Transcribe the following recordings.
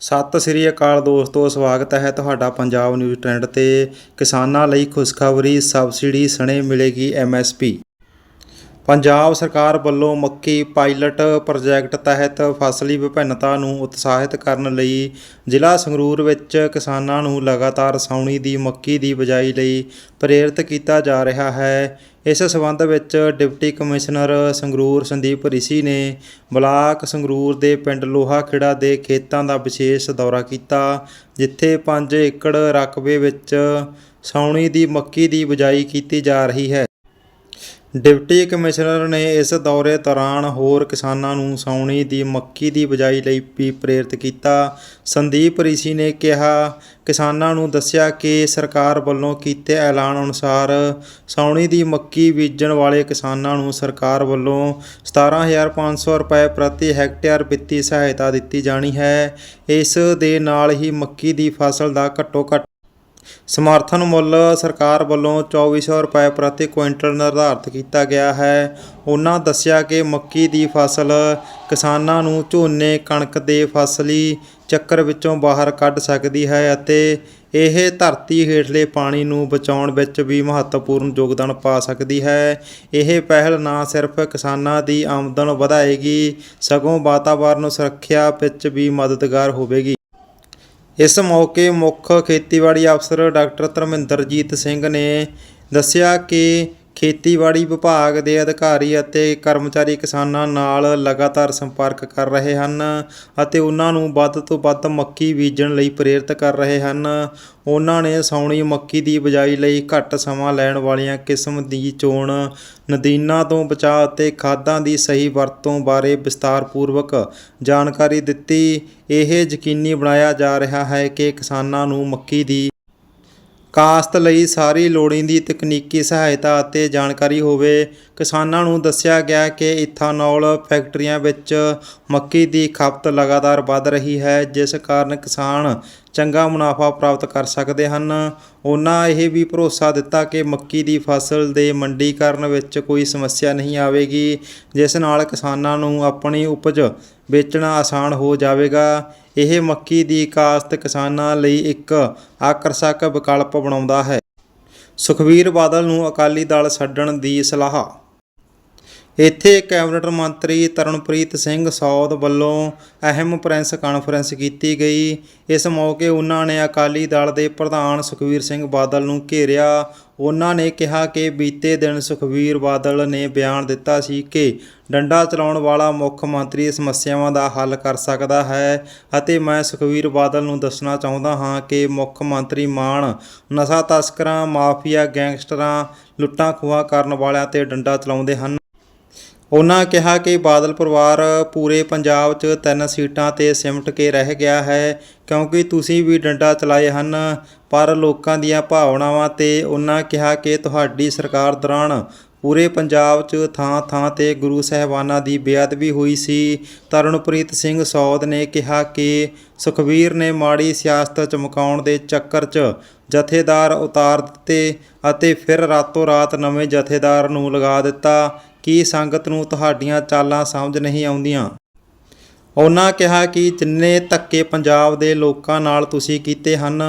ਸਤਿ ਸ੍ਰੀ ਅਕਾਲ ਦੋਸਤੋ, ਸਵਾਗਤ ਹੈ ਤੁਹਾਡਾ ਪੰਜਾਬ ਨਿਊਜ਼ ਟ੍ਰੈਂਡ ਤੇ। ਕਿਸਾਨਾਂ ਲਈ ਖੁਸ਼ਖਬਰੀ, ਸਬਸਿਡੀ, ਸਣੇ ਮਿਲੇਗੀ ਐਮਐਸਪੀ ਪੰਜਾਬ ਸਰਕਾਰ ਵੱਲੋਂ ਮੱਕੀ ਪਾਇਲਟ ਪ੍ਰੋਜੈਕਟ ਤਹਿਤ ਫਸਲੀ ਵਿਭਿੰਨਤਾ ਨੂੰ ਉਤਸ਼ਾਹਿਤ ਕਰਨ ਲਈ ਜ਼ਿਲ੍ਹਾ ਸੰਗਰੂਰ ਵਿੱਚ ਕਿਸਾਨਾਂ ਨੂੰ ਲਗਾਤਾਰ ਸਾਉਣੀ ਦੀ ਮੱਕੀ ਦੀ ਬਿਜਾਈ ਲਈ ਪ੍ਰੇਰਿਤ ਕੀਤਾ ਜਾ ਰਿਹਾ ਹੈ। ਇਸ ਸਬੰਧ ਵਿੱਚ ਡਿਪਟੀ ਕਮਿਸ਼ਨਰ ਸੰਗਰੂਰ ਸੰਦੀਪ ਰਿਸ਼ੀ ਨੇ ਬਲਾਕ ਸੰਗਰੂਰ ਦੇ ਪਿੰਡ ਲੋਹਾ ਖੇੜਾ ਦੇ ਖੇਤਾਂ ਦਾ ਵਿਸ਼ੇਸ਼ ਦੌਰਾ ਕੀਤਾ, ਜਿੱਥੇ 5 ਏਕੜ ਰਕਬੇ ਵਿੱਚ ਸਾਉਣੀ ਦੀ ਮੱਕੀ ਦੀ ਬਿਜਾਈ ਕੀਤੀ ਜਾ ਰਹੀ ਹੈ। ਡਿਪਟੀ ਕਮਿਸ਼ਨਰ ਨੇ ਇਸ ਦੌਰੇ ਦੌਰਾਨ ਹੋਰ ਕਿਸਾਨਾਂ ਨੂੰ ਸਾਉਣੀ ਦੀ ਮੱਕੀ ਦੀ ਬਿਜਾਈ ਲਈ ਵੀ ਪ੍ਰੇਰਿਤ ਕੀਤਾ। ਸੰਦੀਪ ਰਿਸ਼ੀ ਨੇ ਕਿਹਾ, ਕਿਸਾਨਾਂ ਨੂੰ ਦੱਸਿਆ ਕਿ ਸਰਕਾਰ ਵੱਲੋਂ ਕੀਤੇ ਐਲਾਨ ਅਨੁਸਾਰ ਸਾਉਣੀ ਦੀ ਮੱਕੀ ਬੀਜਣ ਵਾਲੇ ਕਿਸਾਨਾਂ ਨੂੰ ਸਰਕਾਰ ਵੱਲੋਂ 17500 ਰੁਪਏ ਪ੍ਰਤੀ ਹੈਕਟੇਅਰ ਵਿੱਤੀ ਸਹਾਇਤਾ ਦਿੱਤੀ ਜਾਣੀ ਹੈ। ਇਸ ਦੇ ਨਾਲ ਹੀ ਮੱਕੀ ਦੀ ਫਸਲ ਦਾ ਘੱਟੋ ਘੱਟ ਸਮਰਥਨ ਮੁੱਲ ਸਰਕਾਰ ਵੱਲੋਂ 2400 ਰੁਪਏ ਪ੍ਰਤੀ ਕੁਇੰਟਲ ਨਿਰਧਾਰਤ ਕੀਤਾ ਗਿਆ ਹੈ। ਉਹਨਾਂ ਦੱਸਿਆ ਕਿ ਮੱਕੀ ਦੀ ਫਸਲ ਕਿਸਾਨਾਂ ਨੂੰ ਝੋਨੇ, ਕਣਕ ਦੇ ਫਸਲੀ ਚੱਕਰ ਵਿੱਚੋਂ ਬਾਹਰ ਕੱਢ ਸਕਦੀ ਹੈ ਅਤੇ ਇਹ ਧਰਤੀ ਹੇਠਲੇ ਪਾਣੀ ਨੂੰ ਬਚਾਉਣ ਵਿੱਚ ਵੀ ਮਹੱਤਵਪੂਰਨ ਯੋਗਦਾਨ ਪਾ ਸਕਦੀ ਹੈ। ਇਹ ਪਹਿਲ ਨਾ ਸਿਰਫ ਕਿਸਾਨਾਂ ਦੀ ਆਮਦਨ ਵਧਾਏਗੀ, ਸਗੋਂ ਵਾਤਾਵਰਣ ਸੁਰੱਖਿਆ ਵਿੱਚ ਵੀ ਮਦਦਗਾਰ ਹੋਵੇਗੀ। ਇਸ ਮੌਕੇ ਮੁੱਖ ਖੇਤੀਬਾੜੀ ਅਫਸਰ ਡਾਕਟਰ ਧਰਮਿੰਦਰਜੀਤ ਸਿੰਘ ਨੇ ਦੱਸਿਆ ਕਿ ਖੇਤੀਬਾੜੀ ਵਿਭਾਗ ਦੇ ਅਧਿਕਾਰੀ ਅਤੇ ਕਰਮਚਾਰੀ ਕਿਸਾਨਾਂ ਨਾਲ ਲਗਾਤਾਰ ਸੰਪਰਕ ਕਰ ਰਹੇ ਹਨ ਅਤੇ ਉਹਨਾਂ ਨੂੰ ਵੱਧ ਤੋਂ ਵੱਧ ਮੱਕੀ ਬੀਜਣ ਲਈ ਪ੍ਰੇਰਿਤ ਕਰ ਰਹੇ ਹਨ। ਉਹਨਾਂ ਨੇ ਸਾਉਣੀ ਮੱਕੀ ਦੀ ਬਿਜਾਈ ਲਈ ਘੱਟ ਸਮਾਂ ਲੈਣ ਵਾਲੀਆਂ ਕਿਸਮ ਦੀ ਚੋਣ, ਨਦੀਨਾਂ ਤੋਂ ਬਚਾਅ ਅਤੇ ਖਾਦਾਂ ਦੀ ਸਹੀ ਵਰਤੋਂ ਬਾਰੇ ਵਿਸਤਾਰਪੂਰਵਕ ਜਾਣਕਾਰੀ ਦਿੱਤੀ। ਇਹ ਯਕੀਨੀ ਬਣਾਇਆ ਜਾ ਰਿਹਾ ਹੈ ਕਿ ਕਿਸਾਨਾਂ ਨੂੰ ਮੱਕੀ ਦੀ ਕਾਸ਼ਤ ਲਈ ਸਾਰੀ ਲੋੜੀਂਦੀ ਤਕਨੀਕੀ ਸਹਾਇਤਾ ਅਤੇ ਜਾਣਕਾਰੀ ਹੋਵੇ, ਕਿਸਾਨਾਂ ਨੂੰ ਦੱਸਿਆ ਗਿਆ ਕਿ ਇਥਾਨੋਲ ਫੈਕਟਰੀਆਂ ਵਿੱਚ ਮੱਕੀ ਦੀ ਖਪਤ ਲਗਾਤਾਰ ਵਧ ਰਹੀ ਹੈ, ਜਿਸ ਕਾਰਨ ਕਿਸਾਨ ਚੰਗਾ ਮੁਨਾਫਾ ਪ੍ਰਾਪਤ ਕਰ ਸਕਦੇ ਹਨ। ਉਹਨਾਂ ਇਹ ਵੀ ਭਰੋਸਾ ਦਿੱਤਾ ਕਿ ਮੱਕੀ ਦੀ ਫਸਲ ਦੇ ਮੰਡੀਕਰਨ ਵਿੱਚ ਕੋਈ ਸਮੱਸਿਆ ਨਹੀਂ ਆਵੇਗੀ, ਜਿਸ ਨਾਲ ਕਿਸਾਨਾਂ ਨੂੰ ਆਪਣੀ ਉਪਜ ਵੇਚਣਾ ਆਸਾਨ ਹੋ ਜਾਵੇਗਾ। ਇਹ ਮੱਕੀ ਦੀ ਕਾਸ਼ਤ ਕਿਸਾਨਾਂ ਲਈ ਇੱਕ ਆਕਰਸ਼ਕ ਵਿਕਲਪ ਬਣਾਉਂਦਾ ਹੈ। ਸੁਖਬੀਰ ਬਾਦਲ ਨੂੰ ਅਕਾਲੀ ਦਲ ਛੱਡਣ ਦੀ ਸਲਾਹ ਇੱਥੇ ਕੈਬਨਿਟ ਮੰਤਰੀ ਤਰਨਪ੍ਰੀਤ ਸਿੰਘ ਸੌਦ ਵੱਲੋਂ ਅਹਿਮ ਪ੍ਰੈਸ ਕਾਨਫਰੰਸ ਕੀਤੀ ਗਈ। ਇਸ ਮੌਕੇ ਉਹਨਾਂ ਨੇ ਅਕਾਲੀ ਦਲ ਦੇ ਪ੍ਰਧਾਨ ਸੁਖਬੀਰ ਸਿੰਘ ਬਾਦਲ ਨੂੰ ਘੇਰਿਆ। ਉਹਨਾਂ ਨੇ ਕਿਹਾ ਕਿ ਬੀਤੇ ਦਿਨ ਸੁਖਬੀਰ ਬਾਦਲ ਨੇ ਬਿਆਨ ਦਿੱਤਾ ਸੀ ਕਿ ਡੰਡਾ ਚਲਾਉਣ ਵਾਲਾ ਮੁੱਖ ਮੰਤਰੀ ਸਮੱਸਿਆਵਾਂ ਦਾ ਹੱਲ ਕਰ ਸਕਦਾ ਹੈ ਅਤੇ ਮੈਂ ਸੁਖਬੀਰ ਬਾਦਲ ਨੂੰ ਦੱਸਣਾ ਚਾਹੁੰਦਾ ਹਾਂ ਕਿ ਮੁੱਖ ਮੰਤਰੀ ਮਾਨ ਨਸ਼ਾ ਤਸਕਰਾਂ, ਮਾਫੀਆ ਗੈਂਗਸਟਰਾਂ ਲੁੱਟਾਂ ਖੋਹਾਂ ਕਰਨ ਵਾਲਿਆਂ ਤੇ ਡੰਡਾ ਚਲਾਉਂਦੇ ਹਨ। ਉਹਨਾਂ ਕਿਹਾ ਕਿ ਬਾਦਲ ਪਰਿਵਾਰ ਪੂਰੇ ਪੰਜਾਬ 'ਚ ਤਿੰਨ ਸੀਟਾਂ ਤੇ ਸਿਮਟ ਕੇ ਰਹਿ ਗਿਆ ਹੈ, ਕਿਉਂਕਿ ਤੁਸੀਂ ਵੀ ਡੰਡਾ ਚਲਾਏ ਹਨ, ਪਰ ਲੋਕਾਂ ਦੀਆਂ ਭਾਵਨਾਵਾਂ ਤੇ ਉਹਨਾਂ ਕਿਹਾ ਕਿ ਤੁਹਾਡੀ ਸਰਕਾਰ ਦੌਰਾਨ ਪੂਰੇ ਪੰਜਾਬ 'ਚ ਥਾਂ-ਥਾਂ ਤੇ ਗੁਰੂ ਸਾਹਿਬਾਨਾਂ ਦੀ ਬੇਅਦਬੀ ਹੋਈ ਸੀ। ਤਰਨਪ੍ਰੀਤ ਸਿੰਘ ਸੌਦ ਨੇ ਕਿਹਾ ਕਿ ਸੁਖਬੀਰ ਨੇ ਮਾੜੀ ਸਿਆਸਤ ਚਮਕਾਉਣ ਦੇ ਚੱਕਰ 'ਚ ਜਥੇਦਾਰ ਉਤਾਰ ਦਿੱਤੇ ਅਤੇ ਫਿਰ ਰਾਤੋਂ ਰਾਤ ਨਵੇਂ ਜਥੇਦਾਰ ਨੂੰ ਲਗਾ ਦਿੱਤਾ। ਕਿ ਸੰਗਤ ਨੂੰ ਤੁਹਾਡੀਆਂ ਚਾਲਾਂ ਸਮਝ ਨਹੀਂ ਆਉਂਦੀਆਂ। ਉਹਨਾਂ ਕਿਹਾ ਕਿ ਜਿੰਨੇ ਧੱਕੇ ਪੰਜਾਬ ਦੇ ਲੋਕਾਂ ਨਾਲ ਤੁਸੀਂ ਕੀਤੇ ਹਨ,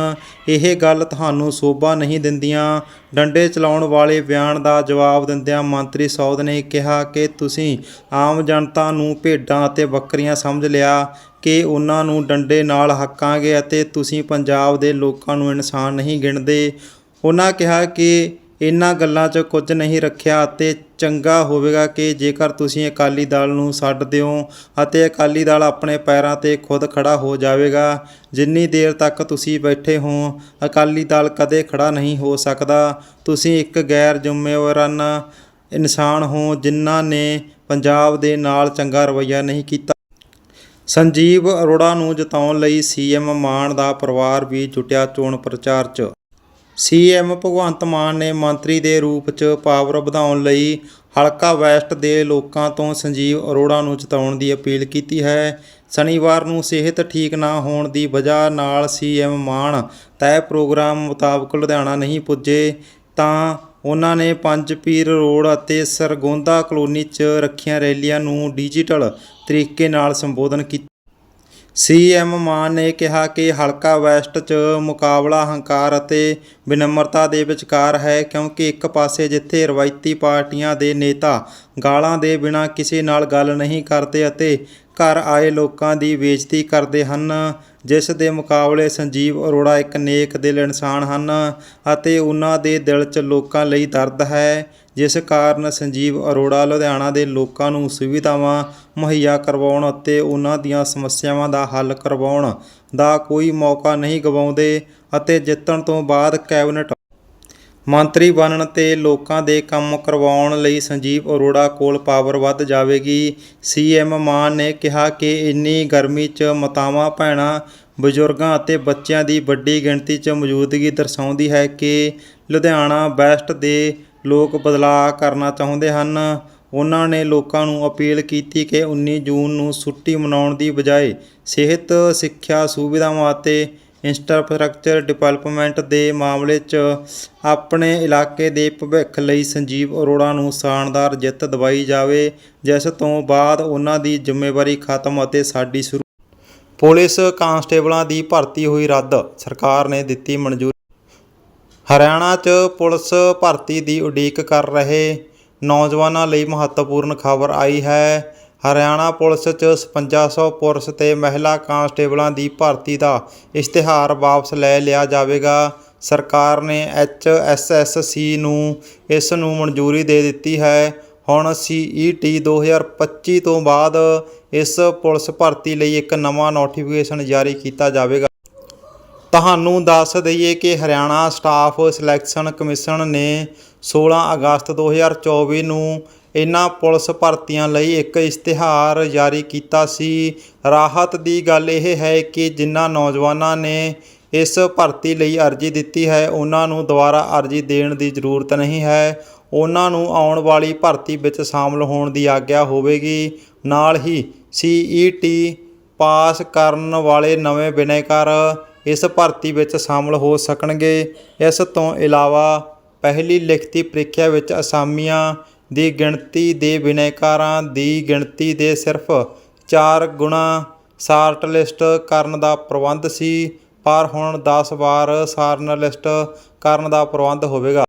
ਇਹ ਗੱਲ ਤੁਹਾਨੂੰ ਸੋਭਾ ਨਹੀਂ ਦਿੰਦੀਆਂ। ਡੰਡੇ ਚਲਾਉਣ ਵਾਲੇ ਬਿਆਨ ਦਾ ਜਵਾਬ ਦਿੰਦਿਆਂ ਮੰਤਰੀ ਸੌਦ ਨੇ ਕਿਹਾ ਕਿ ਤੁਸੀਂ ਆਮ ਜਨਤਾ ਨੂੰ ਭੇਡਾਂ ਅਤੇ ਬੱਕਰੀਆਂ ਸਮਝ ਲਿਆ ਕਿ ਉਹਨਾਂ ਨੂੰ ਡੰਡੇ ਨਾਲ ਹੱਕਾਂਗੇ ਅਤੇ ਤੁਸੀਂ ਪੰਜਾਬ ਦੇ ਲੋਕਾਂ ਨੂੰ ਇਨਸਾਨ ਨਹੀਂ ਗਿਣਦੇ। ਉਹਨਾਂ ਕਿਹਾ ਕਿ ਇਹਨਾਂ ਗੱਲਾਂ 'ਚ ਕੁਝ ਨਹੀਂ ਰੱਖਿਆ ਅਤੇ ਚੰਗਾ ਹੋਵੇਗਾ ਕਿ ਜੇਕਰ ਤੁਸੀਂ ਅਕਾਲੀ ਦਲ ਨੂੰ ਛੱਡ ਦਿਓ ਅਤੇ ਅਕਾਲੀ ਦਲ ਆਪਣੇ ਪੈਰਾਂ ਤੇ ਖੁਦ ਖੜਾ ਹੋ ਜਾਵੇਗਾ। ਜਿੰਨੀ ਦੇਰ ਤੱਕ ਤੁਸੀਂ ਬੈਠੇ ਹੋ, ਅਕਾਲੀ ਦਲ ਕਦੇ ਖੜਾ ਨਹੀਂ ਹੋ ਸਕਦਾ। ਤੁਸੀਂ ਇੱਕ ਗੈਰ ਜ਼ਿੰਮੇਵਾਰਾਨਾ ਇਨਸਾਨ ਹੋ, ਜਿਨ੍ਹਾਂ ਨੇ ਪੰਜਾਬ ਦੇ ਨਾਲ ਚੰਗਾ ਰਵੱਈਆ ਨਹੀਂ ਕੀਤਾ। ਸੰਜੀਵ ਅਰੋੜਾ ਨੂੰ ਜਿਤਾਉਣ ਲਈ ਸੀਐਮ ਮਾਨ ਦਾ ਪਰਿਵਾਰ ਵੀ ਜੁਟਿਆ ਚੋਣ ਪ੍ਰਚਾਰ 'ਚ। ਸੀਐਮ ਭਗਵੰਤ ਮਾਨ ਨੇ ਮੰਤਰੀ ਦੇ ਰੂਪ 'ਚ ਪਾਵਰ ਵਧਾਉਣ ਲਈ ਹਲਕਾ ਵੈਸਟ ਦੇ ਲੋਕਾਂ ਤੋਂ ਸੰਜੀਵ ਅਰੋੜਾ ਨੂੰ ਜਿਤਾਉਣ ਦੀ ਅਪੀਲ ਕੀਤੀ ਹੈ। ਸ਼ਨੀਵਾਰ ਨੂੰ ਸਿਹਤ ਠੀਕ ਨਾ ਹੋਣ ਦੀ ਵਜ੍ਹਾ ਨਾਲ ਸੀਐਮ ਮਾਨ ਤੈਅ ਪ੍ਰੋਗਰਾਮ ਮੁਤਾਬਕ ਲੁਧਿਆਣਾ ਨਹੀਂ ਪੁੱਜੇ, ਤਾਂ ਉਹਨਾਂ ਨੇ ਪੰਜ ਪੀਰ ਰੋਡ ਅਤੇ ਸਰਗੋਂਦਾ ਕਲੋਨੀ 'ਚ ਰੱਖੀਆਂ ਰੈਲੀਆਂ ਨੂੰ ਡਿਜੀਟਲ ਤਰੀਕੇ ਨਾਲ ਸੰਬੋਧਨ ਕੀਤਾ। ਸੀਐਮ ਮਾਨ ਨੇ ਕਿਹਾ ਕਿ ਹਲਕਾ ਵੈਸਟ 'ਚ ਮੁਕਾਬਲਾ, ਹੰਕਾਰ ਅਤੇ ਵਿਨਮਰਤਾ ਦੇ ਵਿਚਕਾਰ ਹੈ ਕਿਉਂਕਿ ਇੱਕ ਪਾਸੇ ਜਿੱਥੇ ਰਵਾਇਤੀ ਪਾਰਟੀਆਂ ਦੇ ਨੇਤਾ ਗਾਲਾਂ ਦੇ ਬਿਨਾਂ ਕਿਸੇ ਨਾਲ ਗੱਲ ਨਹੀਂ ਕਰਦੇ ਅਤੇ ਘਰ ਆਏ ਲੋਕਾਂ ਦੀ ਬੇਇੱਜ਼ਤੀ ਕਰਦੇ ਹਨ, ਜਿਸ ਦੇ ਮੁਕਾਬਲੇ ਸੰਜੀਵ ਅਰੋੜਾ ਇੱਕ ਨੇਕ ਦਿਲ ਇਨਸਾਨ ਹਨ ਅਤੇ ਉਹਨਾਂ ਦੇ ਦਿਲ 'ਚ ਲੋਕਾਂ ਲਈ ਦਰਦ ਹੈ ਜਿਸ ਕਾਰਨ ਸੰਜੀਵ ਅਰੋੜਾ ਲੁਧਿਆਣਾ ਦੇ ਲੋਕਾਂ ਨੂੰ ਸੁਵਿਧਾਵਾਂ ਮੁਹੱਈਆ ਕਰਵਾਉਣ ਅਤੇ ਉਹਨਾਂ ਦੀਆਂ ਸਮੱਸਿਆਵਾਂ ਦਾ ਹੱਲ ਕਰਵਾਉਣ ਦਾ ਕੋਈ ਮੌਕਾ ਨਹੀਂ ਗਵਾਉਂਦੇ ਅਤੇ ਜਿੱਤਣ ਤੋਂ ਬਾਅਦ ਕੈਬਨਿਟ ਮੰਤਰੀ ਬਣਨ ਤੇ ਲੋਕਾਂ ਦੇ ਕੰਮ ਕਰਵਾਉਣ ਲਈ ਸੰਜੀਵ ਅਰੋੜਾ ਕੋਲ ਪਾਵਰ ਵੱਧ ਜਾਵੇਗੀ। ਸੀਐਮ ਮਾਨ ਨੇ ਕਿਹਾ ਕਿ ਇੰਨੀ ਗਰਮੀ 'ਚ ਮਾਤਾਵਾਂ, ਭੈਣਾਂ, ਬਜ਼ੁਰਗਾਂ ਅਤੇ ਬੱਚਿਆਂ ਦੀ ਵੱਡੀ ਗਿਣਤੀ 'ਚ ਮੌਜੂਦਗੀ ਦਰਸਾਉਂਦੀ ਹੈ ਕਿ ਲੁਧਿਆਣਾ ਬੈਸਟ ਦੇ ਲੋਕ ਬਦਲਾਅ ਕਰਨਾ ਚਾਹੁੰਦੇ ਹਨ। ਉਹਨਾਂ ਨੇ ਲੋਕਾਂ ਨੂੰ ਅਪੀਲ ਕੀਤੀ ਕਿ 19 ਜੂਨ ਨੂੰ ਛੁੱਟੀ ਮਨਾਉਣ ਦੀ ਬਜਾਏ ਸਿਹਤ, ਸਿੱਖਿਆ ਸੁਵਿਧਾਵਾਂ ਅਤੇ ਇੰਫਰਾਸਟ੍ਰਕਚਰ ਡਿਵੈਲਪਮੈਂਟ ਦੇ ਮਾਮਲੇ 'ਚ ਆਪਣੇ ਇਲਾਕੇ ਦੇ ਭਵਿੱਖ ਲਈ ਸੰਜੀਵ ਅਰੋੜਾ ਨੂੰ ਸ਼ਾਨਦਾਰ ਜਿੱਤ ਦਿਵਾਈ ਜਾਵੇ। ਜਿਸ ਤੋਂ ਬਾਅਦ ਉਹਨਾਂ ਦੀ ਜ਼ਿੰਮੇਵਾਰੀ ਖਤਮ ਅਤੇ ਸਾਡੀ ਸ਼ੁਰੂ ਪੁਲਿਸ ਕਾਂਸਟੇਬਲਾਂ ਦੀ ਭਰਤੀ ਹੋਈ ਰੱਦ। ਸਰਕਾਰ ਨੇ ਦਿੱਤੀ ਮਨਜ਼ੂਰੀ ਹਰਿਆਣਾ 'ਚ ਪੁਲਿਸ ਭਰਤੀ ਦੀ ਉਡੀਕ ਕਰ ਰਹੇ ਨੌਜਵਾਨਾਂ ਲਈ ਮਹੱਤਵਪੂਰਨ ਖਬਰ ਆਈ ਹੈ। ਹਰਿਆਣਾ ਪੁਲਿਸ 'ਚ 5500 ਪੁਰਸ਼ ਤੇ ਮਹਿਲਾ ਕਾਂਸਟੇਬਲਾਂ ਦੀ ਭਰਤੀ ਦਾ ਇਸ਼ਤਿਹਾਰ ਵਾਪਸ ਲੈ ਲਿਆ ਜਾਵੇਗਾ। ਸਰਕਾਰ ਨੇ ਐਚਐਸਐਸਸੀ ਨੂੰ ਇਸ ਨੂੰ ਮਨਜ਼ੂਰੀ ਦੇ ਦਿੱਤੀ ਹੈ। ਹੁਣ ਸੀਈਟੀ 2025 ਤੋਂ ਬਾਅਦ ਇਸ ਪੁਲਿਸ ਭਰਤੀ ਲਈ ਇੱਕ ਨਵਾਂ ਨੋਟੀਫਿਕੇਸ਼ਨ ਜਾਰੀ ਕੀਤਾ ਜਾਵੇਗਾ। ਤੁਹਾਨੂੰ ਦੱਸ ਦਈਏ ਕਿ ਹਰਿਆਣਾ ਸਟਾਫ ਸਿਲੈਕਸ਼ਨ ਕਮਿਸ਼ਨ ਨੇ 16 ਅਗਸਤ 2024 ਨੂੰ ਇਨ੍ਹਾਂ ਪੁਲਿਸ ਭਰਤੀਆਂ ਲਈ ਇੱਕ ਇਸ਼ਤਿਹਾਰ ਜਾਰੀ ਕੀਤਾ ਸੀ। ਰਾਹਤ ਦੀ ਗੱਲ ਇਹ ਹੈ ਕਿ ਜਿਨ੍ਹਾਂ ਨੌਜਵਾਨਾਂ ਨੇ ਇਸ ਭਰਤੀ ਲਈ ਅਰਜ਼ੀ ਦਿੱਤੀ ਹੈ, ਉਹਨਾਂ ਨੂੰ ਦੁਬਾਰਾ ਅਰਜ਼ੀ ਦੇਣ ਦੀ ਜ਼ਰੂਰਤ ਨਹੀਂ ਹੈ। ਉਹਨਾਂ ਨੂੰ ਆਉਣ ਵਾਲੀ ਭਰਤੀ ਵਿੱਚ ਸ਼ਾਮਲ ਹੋਣ ਦੀ ਆਗਿਆ ਹੋਵੇਗੀ। ਨਾਲ ਹੀ ਸੀਈਟੀ ਪਾਸ ਕਰਨ ਵਾਲੇ ਨਵੇਂ ਬਿਨੈਕਾਰ ਇਸ ਭਰਤੀ ਵਿੱਚ ਸ਼ਾਮਲ ਹੋ ਸਕਣਗੇ। ਇਸ ਤੋਂ ਇਲਾਵਾ ਪਹਿਲੀ ਲਿਖਤੀ ਪ੍ਰੀਖਿਆ ਵਿੱਚ ਅਸਾਮੀਆਂ ਦੀ ਗਿਣਤੀ ਦੇ ਬਿਨੈਕਾਰਾਂ ਦੀ ਗਿਣਤੀ ਦੇ ਸਿਰਫ 4 ਗੁਣਾ ਸ਼ਾਰਟ ਲਿਸਟ ਕਰਨ ਦਾ ਪ੍ਰਬੰਧ ਸੀ, ਪਰ ਹੁਣ 10 ਵਾਰ ਸ਼ਾਰਟ ਲਿਸਟ ਕਰਨ ਦਾ ਪ੍ਰਬੰਧ ਹੋਵੇਗਾ।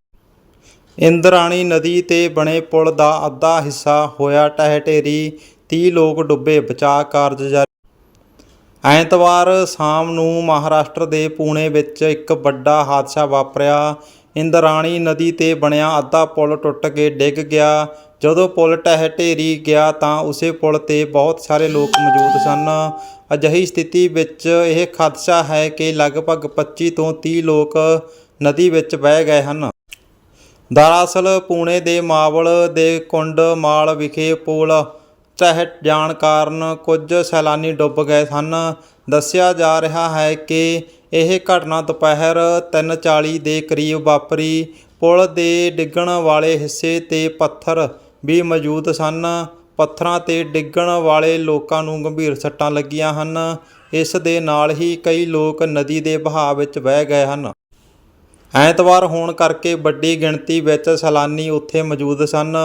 ਇੰਦਰਾਣੀ ਨਦੀ ਤੇ ਬਣੇ ਪੁਲ ਦਾ ਅੱਧਾ ਹਿੱਸਾ ਹੋਇਆ ਟਹਿਟੇਰੀ ਢੇਰੀ 30 ਲੋਕ ਡੁੱਬੇ, ਬਚਾਅ ਕਾਰਜ ਜਾਰੀ ਐਤਵਾਰ ਸ਼ਾਮ ਨੂੰ ਮਹਾਰਾਸ਼ਟਰ ਦੇ ਪੂਣੇ ਵਿੱਚ ਇੱਕ ਵੱਡਾ ਹਾਦਸਾ ਵਾਪਰਿਆ। ਇੰਦਰਾਣੀ ਨਦੀ ਤੇ ਬਣਿਆ ਅੱਧਾ ਪੁਲ ਟੁੱਟ ਕੇ ਡਿੱਗ ਗਿਆ। ਜਦੋਂ ਪੁਲ ਢਹਿ ਢੇਰੀ ਗਿਆ ਤਾਂ ਉਸੇ ਪੁਲ ਤੇ ਬਹੁਤ ਸਾਰੇ ਲੋਕ ਮੌਜੂਦ ਸਨ। ਅਜਿਹੀ ਸਥਿਤੀ ਵਿੱਚ ਇਹ ਖਦਸ਼ਾ ਹੈ ਕਿ ਲਗਭਗ 25 ਤੋਂ 30 ਲੋਕ ਨਦੀ ਵਿੱਚ ਵਹਿ ਗਏ ਹਨ। ਦਰਅਸਲ ਪੂਣੇ ਦੇ ਮਾਵਲ ਦੇ ਕੁੰਡ ਮਾਲ ਵਿਖੇ ਪੁਲ ਢਹਿ ਜਾਣ ਕਾਰਨ ਕੁਝ ਸੈਲਾਨੀ ਡੁੱਬ ਗਏ ਸਨ। ਦੱਸਿਆ ਜਾ ਰਿਹਾ ਹੈ ਕਿ ਇਹ ਘਟਨਾ ਦੁਪਹਿਰ 3:40 ਦੇ ਕਰੀਬ ਵਾਪਰੀ। ਪੁਲ ਦੇ ਡਿੱਗਣ ਵਾਲੇ ਹਿੱਸੇ ਤੇ ਪੱਥਰ ਵੀ ਮੌਜੂਦ ਸਨ। ਪੱਥਰਾਂ ਤੇ ਡਿੱਗਣ ਵਾਲੇ ਲੋਕਾਂ ਨੂੰ ਗੰਭੀਰ ਸੱਟਾਂ ਲੱਗੀਆਂ ਹਨ। ਇਸ ਦੇ ਨਾਲ ਹੀ ਕਈ ਲੋਕ ਨਦੀ ਦੇ ਵਹਾਅ ਵਿੱਚ ਵਹਿ ਗਏ ਹਨ। ਐਤਵਾਰ ਹੋਣ ਕਰਕੇ ਵੱਡੀ ਗਿਣਤੀ ਵਿੱਚ ਸੈਲਾਨੀ ਉੱਥੇ ਮੌਜੂਦ ਸਨ।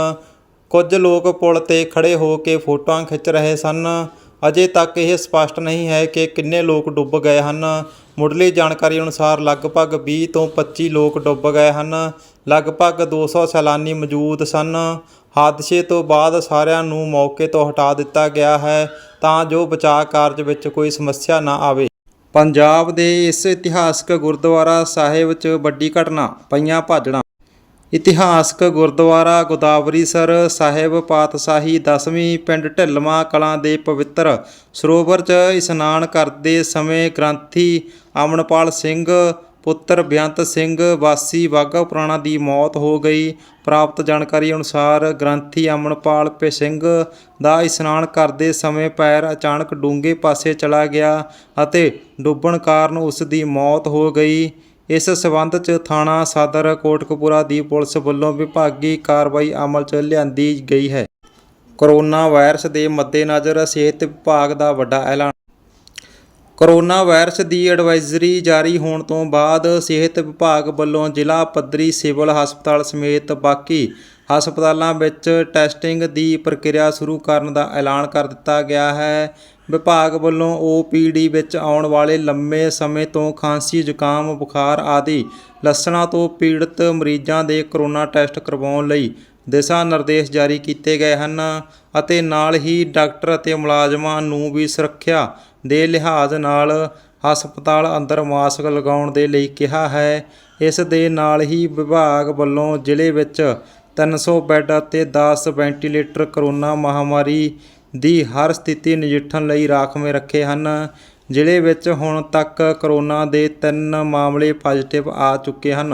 ਕੁਝ ਲੋਕ ਪੁਲ ਤੇ ਖੜੇ ਹੋ ਕੇ ਫੋਟੋਆਂ ਖਿੱਚ ਰਹੇ ਸਨ। ਅਜੇ ਤੱਕ ਇਹ ਸਪਸ਼ਟ ਨਹੀਂ ਹੈ ਕਿ ਕਿੰਨੇ ਲੋਕ ਡੁੱਬ ਗਏ ਹਨ। ਮੁੱਢਲੀ ਜਾਣਕਾਰੀ ਅਨੁਸਾਰ ਲਗਭਗ 20 ਤੋਂ 25 ਲੋਕ ਡੁੱਬ ਗਏ ਹਨ। ਲਗਭਗ 200 ਸੈਲਾਨੀ ਮੌਜੂਦ ਸਨ। ਹਾਦਸੇ ਤੋਂ ਬਾਅਦ ਸਾਰਿਆਂ ਨੂੰ ਮੌਕੇ ਤੋਂ ਹਟਾ ਦਿੱਤਾ ਗਿਆ ਹੈ ਤਾਂ ਜੋ ਬਚਾਅ ਕਾਰਜ ਵਿੱਚ ਕੋਈ ਸਮੱਸਿਆ ਨਾ ਆਵੇ। ਪੰਜਾਬ ਦੇ ਇਸ ਇਤਿਹਾਸਕ ਗੁਰਦੁਆਰਾ ਸਾਹਿਬ 'ਚ ਵੱਡੀ ਘਟਨਾ ਪਈਆਂ ਭਾਜੜਾਂ ਇਤਿਹਾਸਕ ਗੁਰਦੁਆਰਾ ਗੋਦਾਵਰੀਸਰ ਸਾਹਿਬ ਪਾਤਸ਼ਾਹੀ ਦਸਵੀਂ ਪਿੰਡ ਢਿੱਲਵਾਂ ਕਲਾਂ ਦੇ ਪਵਿੱਤਰ ਸਰੋਵਰ 'ਚ ਇਸ਼ਨਾਨ ਕਰਦੇ ਸਮੇਂ ਗ੍ਰੰਥੀ ਅਮਨਪਾਲ ਸਿੰਘ, ਪੁੱਤਰ ਬੇਅੰਤ ਸਿੰਘ, ਵਾਸੀ ਬਾਘਾ ਪੁਰਾਣਾ ਦੀ ਮੌਤ ਹੋ ਗਈ। ਪ੍ਰਾਪਤ ਜਾਣਕਾਰੀ ਅਨੁਸਾਰ ਗ੍ਰੰਥੀ ਅਮਨਪਾਲ ਪੇ ਸਿੰਘ ਦਾ ਇਸ਼ਨਾਨ ਕਰਦੇ ਸਮੇਂ ਪੈਰ ਅਚਾਨਕ ਡੂੰਘੇ ਪਾਸੇ ਚਲਾ ਗਿਆ ਅਤੇ ਡੁੱਬਣ ਕਾਰਨ ਉਸ ਦੀ ਮੌਤ ਹੋ ਗਈ। ਇਸ ਸਬੰਧ 'ਚ ਥਾਣਾ ਸਦਰ ਕੋਟਕਪੂਰਾ ਦੀ ਪੁਲਿਸ ਵੱਲੋਂ ਵਿਭਾਗੀ ਕਾਰਵਾਈ ਅਮਲ 'ਚ ਲਿਆਂਦੀ ਗਈ ਹੈ। ਕਰੋਨਾ ਵਾਇਰਸ ਦੇ ਮੱਦੇਨਜ਼ਰ ਸਿਹਤ ਵਿਭਾਗ ਦਾ ਵੱਡਾ ਐਲਾਨ। ਕਰੋਨਾ ਵਾਇਰਸ ਦੀ ਐਡਵਾਈਜ਼ਰੀ ਜਾਰੀ ਹੋਣ ਤੋਂ ਬਾਅਦ ਸਿਹਤ ਵਿਭਾਗ ਵੱਲੋਂ ਜ਼ਿਲ੍ਹਾ ਪੱਧਰੀ ਸਿਵਲ ਹਸਪਤਾਲ ਸਮੇਤ ਬਾਕੀ ਹਸਪਤਾਲਾਂ ਵਿੱਚ ਟੈਸਟਿੰਗ ਦੀ ਪ੍ਰਕਿਰਿਆ ਸ਼ੁਰੂ ਕਰਨ ਦਾ ਐਲਾਨ ਕਰ ਦਿੱਤਾ ਗਿਆ ਹੈ। ਵਿਭਾਗ ਵੱਲੋਂ ਓਪੀਡੀ ਵਿੱਚ ਆਉਣ ਵਾਲੇ ਲੰਮੇ ਸਮੇਂ ਤੋਂ ਖਾਂਸੀ, ਜ਼ੁਕਾਮ, ਬੁਖਾਰ ਆਦਿ ਲੱਛਣਾਂ ਤੋਂ ਪੀੜਤ ਮਰੀਜ਼ਾਂ ਦੇ ਕਰੋਨਾ ਟੈਸਟ ਕਰਵਾਉਣ ਲਈ ਦਿਸ਼ਾ ਨਿਰਦੇਸ਼ ਜਾਰੀ ਕੀਤੇ ਗਏ ਹਨ ਅਤੇ ਨਾਲ ਹੀ ਡਾਕਟਰ ਅਤੇ ਮੁਲਾਜ਼ਮਾਂ ਨੂੰ ਵੀ ਸੁਰੱਖਿਆ ਦੇ ਲਿਹਾਜ਼ ਨਾਲ ਹਸਪਤਾਲ ਅੰਦਰ ਮਾਸਕ ਲਗਾਉਣ ਦੇ ਲਈ ਕਿਹਾ ਹੈ। ਇਸ ਦੇ ਨਾਲ ਹੀ ਵਿਭਾਗ ਵੱਲੋਂ ਜ਼ਿਲ੍ਹੇ ਵਿੱਚ 300 ਬੈੱਡ ਅਤੇ 10 ਵੈਂਟੀਲੇਟਰ ਕਰੋਨਾ ਮਹਾਮਾਰੀ ਦੀ ਹਰ ਸਥਿਤੀ ਨਜਿੱਠਣ ਲਈ ਰਾਖਵੇਂ ਰੱਖੇ ਹਨ, ਜ਼ਿਲ੍ਹੇ ਵਿੱਚ ਹੁਣ ਤੱਕ ਕਰੋਨਾ ਦੇ 3 ਮਾਮਲੇ ਪੋਜ਼ਿਟਿਵ ਆ ਚੁੱਕੇ ਹਨ।